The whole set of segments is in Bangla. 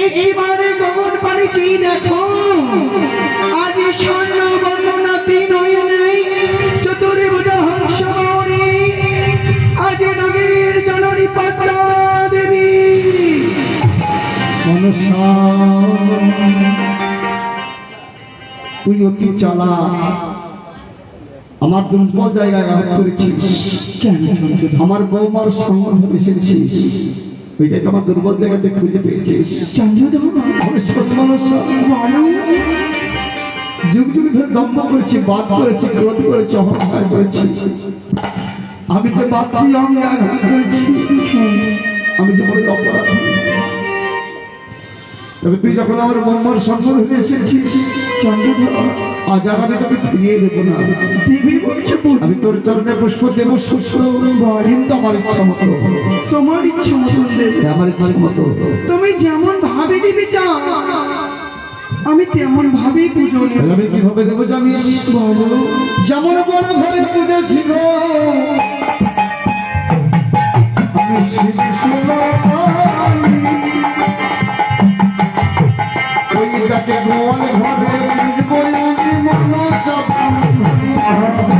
একেবারে গমন পাড়েছি দেখো। আজ তুই অতি চালা আমার দুর্বল জায়গায় আঘাত করেছিস। আমার বৌমার সংগ্রহ এসেছিস ওইটাই তো আমার দুর্বল জায়গাতে খুঁজে পেয়েছিস। আমি বলো যুগ যুগ ধরে দম্ভ করেছি বাদ করেছি ক্রোধ করেছি অহংকার করেছি। আমি তো বাকি অঙ্গে আঘাত করেছি আমি যে বড় অপরাধ। তবে তুই যখন আমার বৌমার সংগ্রহ হয়ে এসেছিস চন্দ্রধর আজ আর আমি তোকে ফিরিয়ে দেবো না। দেবী আমি তোর চরণে পুষ্প দেবো সুস্থ কিন্তু আমার ইচ্ছা মতো। তোমার ইচ্ছে মতন দেবে। আমার ইচ্ছা মতো। তুমি যেমন ভাবে দিবে চাও আমি তেমন ভাবেই পুজো আমি কীভাবে দেবো জানিস বলো। যেমন বড় ঘরে পুজো ছিল আমি Foi que tá pegando, rodando, é de boiando, de morro, só pra mim.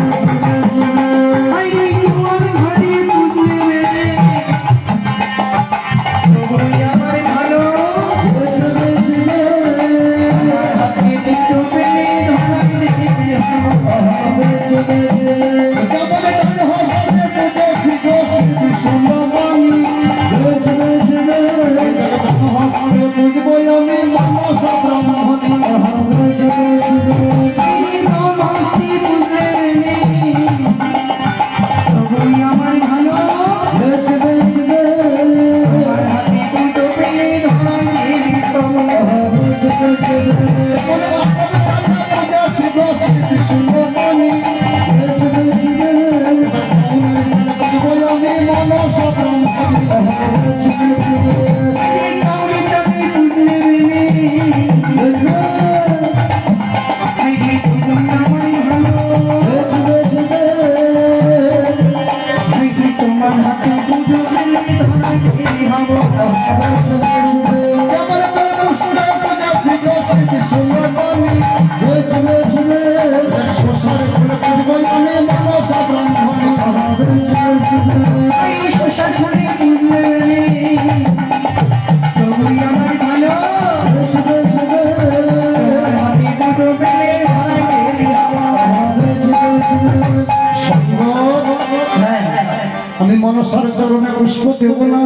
আমি মনসার চরণে পুষ্প দেব না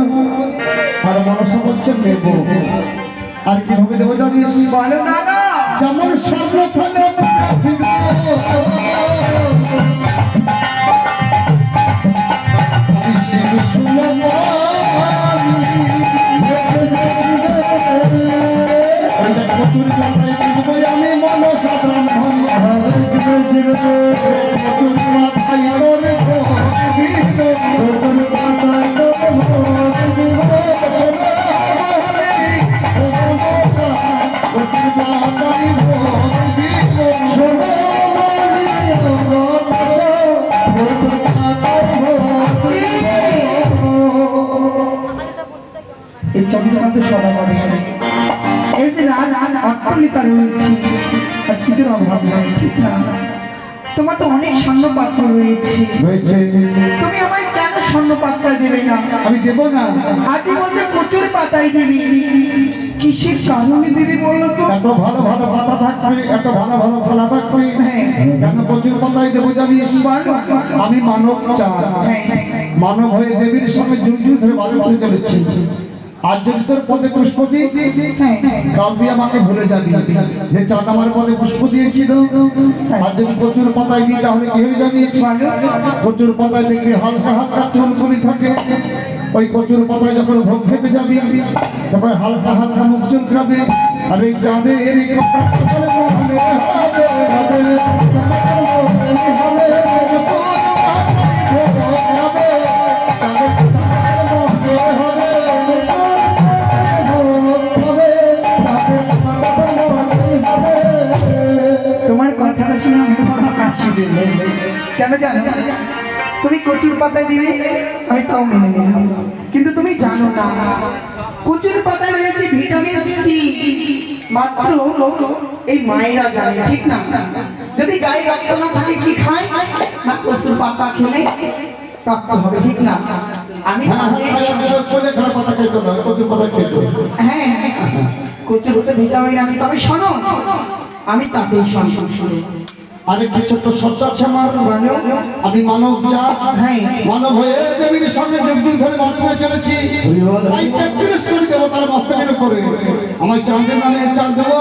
আর মনসা হচ্ছে দেব। আর কীভাবে দেবো জানিস? যেমন সর্বক্ষণে এই চন্দ্রকান্ত সভাপতি এই যে রান অট্টালিকা রয়েছে। আজ কিছুর অভাব নাই ঠিক না? তোমার তো অনেক স্বর্ণ পাত্র রয়েছে। হয়েছে তুমি আমায় কেন স্বর্ণ পাত্র দেবে না? আমি দেব না। আজই বলতে প্রচুর পাতাই দিবি। কিসের কারণে দিবি বলো তো? এত ভালো ভালো পাতা থাকবে এত ভালো ভালো ফলা থাকবে। হ্যাঁ। কেন প্রচুর পাতাই দেবো জানিস। আমি মানব চাই হ্যাঁ, হ্যাঁ। মানব হয়ে দেবীর সঙ্গে যুগ ধরে বারো করে চলেছি। আর যদি তোর পদে পুষ্প হ্যাঁ, হ্যাঁ। কাল তুই আমাকে ভুলে যাবি যে চাঁদ আমার পদে পুষ্প দিয়েছিল আর যদি প্রচুর পাতায় দিই তাহলে কি হয়ে প্রচুর পাতায় দেখবি হালকা হালকা চুলকুনি থাকে ওই প্রচুর পাতায় যখন ভোগ খেতে যাবি তারপরে হালকা হালকা মুখ চুলকাবে আর এই চাঁদে এর কেন জানো তুমি কচুর পাতায় দিবে আমি তাও মেনে নিলাম কিন্তু তুমি জানো না কচুর পাতায় রয়েছে ভিটামিন সি মাত্র এই মায়েরা জানে ঠিক না যদি গায়ে রক্ত না থাকে কি খায় না কচুর পাতা খেলে রক্ত হবে ঠিক না আমি হ্যাঁ হ্যাঁ কচুর হতে ভিটামিন আছে তবে শোনো আমি তাতেই সন্তুষ্ট আরেকটি ছোট্ট শর্ত আছে আমার। আমি মানব জাত। হ্যাঁ। মানব হয়ে দেবীর সঙ্গে যুগ ধরে মানব হয়ে চলেছি। তাই তেত্রিশ কোটি দেবতার মস্তকের উপরে আমার চাঁদের নামে চাঁদ দেবো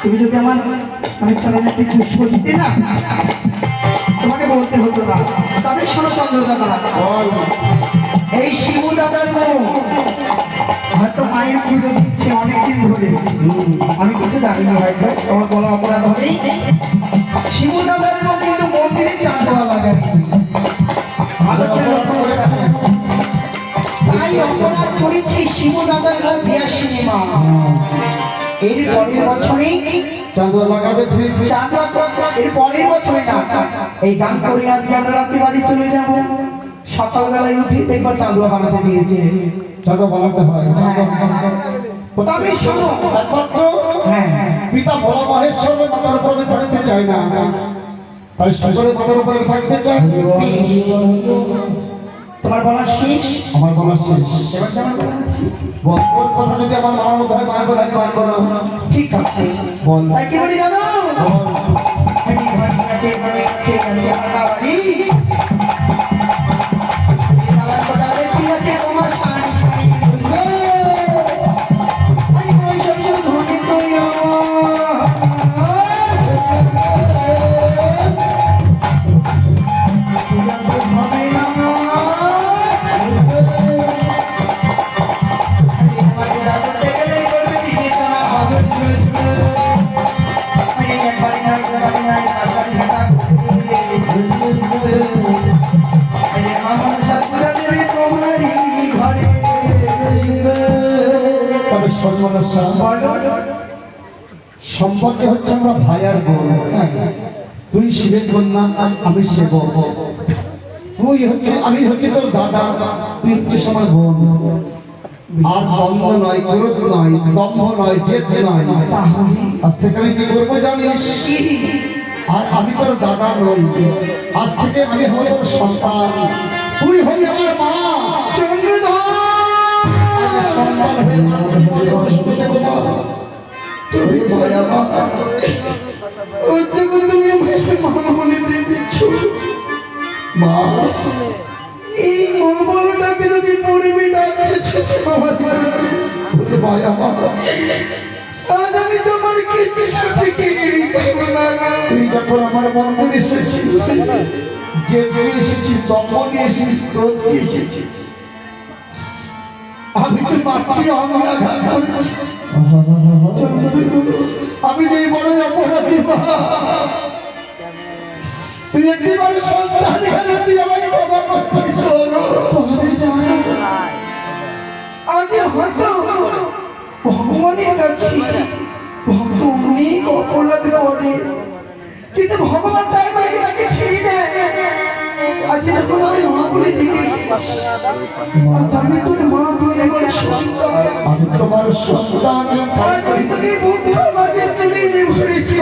তুমি যদি আমার মানে চ্যানেলে একটি পুষ্প দিতে না তোমাকে বলতে হতো না। তবে শোনো চন্দ্র দাদা এই শিবু দাদার হয়তো মায়ের পুজো দিচ্ছে অনেকদিন ধরে। আমি কিছু জানি না হয়তো তোমার বলা অপরাধ হবেই শিবু দাদার বউ কিন্তু মন্দিরে চাঁদওয়া লাগায় ভালো করে লক্ষ্য করে তাই অপরাধ করেছি শিবু দাদার দিয়া সিনেমা। এর পরের বছরেই চাঁদ লাগাবে চাঁদ এর পরের বছরে না এই গান করে আজকে আমরা রাত্রি বাড়ি চলে যাব। সকালবেলায় উঠে দেখবা চাঁদুয়া বানাতে দিয়েছে। চাঁদ বানাতে হয় তবে শোনো একমাত্র হ্যাঁ। হ্যাঁ পিতা ভোলা মহেশ্বর মাতার উপরে থাকতে চায় না। তাই সকলে মাতার উপরে থাকতে চায় তোমার বলা শেষ? আমার বলা শেষ। এবার যেমন বলা। কথা যদি আমার মানার মতো হয় মায়ের বলে আমি মানবো ঠিক আছে। বল। তাই কি বলি জানো? হাঁড়ি ভাড়ি আছে, ঘরে আছে, গাড়ি আঁকা সর্বনস্যা সম্পর্কে। হচ্ছে আমরা ভাই আর বোন। তুই শিবের কন্যা আমি শিব তুই হচ্ছে, আমি হচ্ছে তোর দাদা, তুই হচ্ছিস আমার বোন। আর নয় নয় নয়, জেদ নয়। আজ থেকে আমি কি করব জানিস? আর আমি তোর দাদা নই। আজ থেকে আমি হব তোর সন্তান। তুই হবি আমার মা। সন্তান হয়ে মানুষের অনুষ্ঠিত দেবো তুমি ভয়া তুমি আমাকে মা মনে দিচ্ছ মা এই মা যদি মরবি না আমার বলে মা আজ আমি আমার এসেছিস যে তুই তখন এসেছিস তোর এসেছিস আমি তো মাটি অঙ্গাঘাত করেছি। আমি যে বড় অপরাধী মা। তুই একটিবার সন্তান হয়তো ভগবানের কাছে ভক্ত অনেক কিন্তু ভগবান তাই বলে তাকে ছেড়ে দেয়। আজ যখন আমি মা বলে ডেকেছি আজ আমি তোর মা তুই আমার সন্তান আমি তোমার সন্তান। আজ আমি তোকে বুকের মাঝে তুলে নিয়ে ভরেছি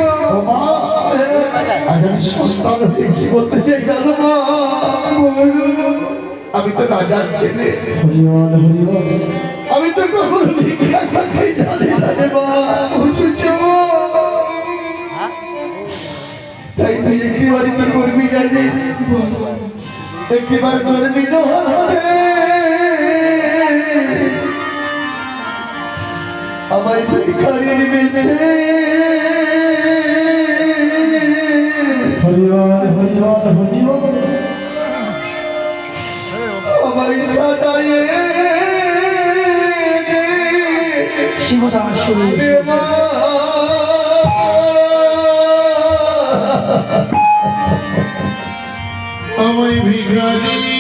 মা, আজ আমি সন্তান হয়ে কি বলতে চাই জানো মা? বলো। আমি তো রাজার ছেলে। তুই একটিবারই তোর করবি জানি নিজ হাতে আমায় ভিখারির বেশে আমায় সাজায়ে দে। শিবদাস। দেবা আমায় ভিখারি